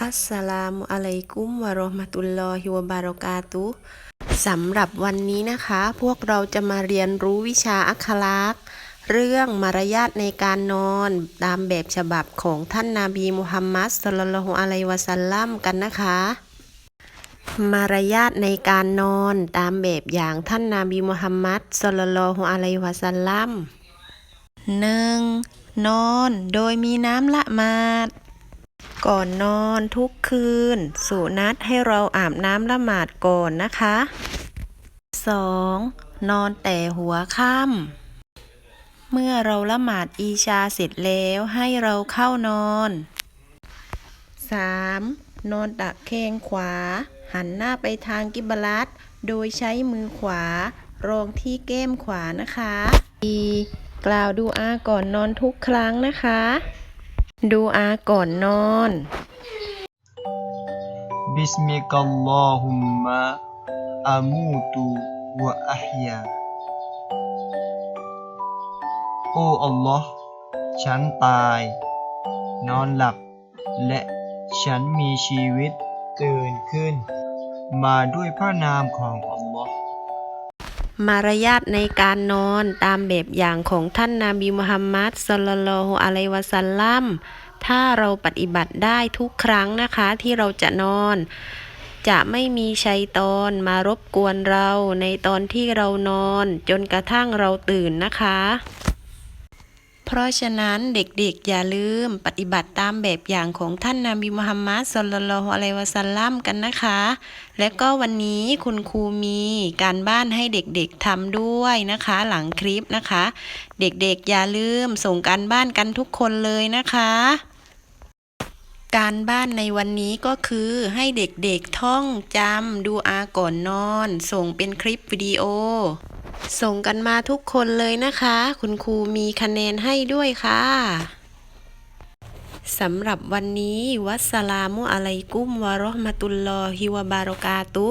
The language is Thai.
อัสสลามุอะลัยกุมวะราะห์มะตุลลอฮิวะบารอกาตุสำหรับวันนี้นะคะ พวกเราจะมาเรียนรู้วิชาอัคคลักษณ์เรื่องมารยาทในการนอนตามแบบฉบับของท่านนาบีมุฮัมมัดศ็อลลัลอฮุอะลัยฮิวะซัลลัมกันนะคะ มารยาทในการนอนตามแบบอย่างท่านนาบีมุฮัมมัดศ็อลลัลอฮุอะลัยฮิวะซัลลัมหนึ่งนอนโดยมีน้ำละมาด ก่อนนอนทุกคืน สุนัตให้เราอาบน้ำละหมาดก่อนนะคะ 2. นอนแต่หัวค่ำเมื่อเราละหมาดอีชาเสร็จแล้วให้เราเข้านอน 3. นอนตะแคงขวา หันหน้าไปทางกิบลัดโดยใช้มือขวารองที่แก้มขวานะคะ 4. กล่าวดูอาก่อนนอนทุกครั้งนะคะ ดูอาก่อนนอน บิสมิกัลลอฮุมมะอามูตุวะอัฮยาโอ้อัลลอฮ์ฉันตาย นอนหลับ และฉันมีชีวิตตื่นขึ้น มาด้วยพระนามของอัล มารยาทในการนอนตามแบบอย่างของท่านนาบีมุฮัมมัดสลลัลอฮุอะลัยวะซัลลัมถ้าเราปฏิบัติได้ทุกครั้งนะคะที่เราจะนอน จะไม่มีชัยตอนมารบกวนเราในตอนที่เรานอน จนกระทั่งเราตื่นนะคะ เพราะฉะนั้นเด็กๆอย่าลืมปฏิบัติตามแบบอย่างของท่านนาบีมุฮัมมัดศ็อลลัลอฮุอะลัยวะซัลลัมกันนะคะ และก็วันนี้คุณครูมีการบ้านให้เด็กๆทำด้วยนะคะ หลังคลิปนะคะ เด็กๆอย่าลืมส่งการบ้านกันทุกคนเลยนะคะการบ้านในวันนี้ก็คือให้เด็กๆท่องจำดูอาก่อนนอน ส่งเป็นคลิปวิดีโอ ส่งกันมาทุกคนเลยนะคะ คุณครูมีคะแนนให้ด้วยค่ะสำหรับวันนี้วัสสลามุอะลัยกุมวะรอห์มะตุลลอฮิวะบารอกาตุ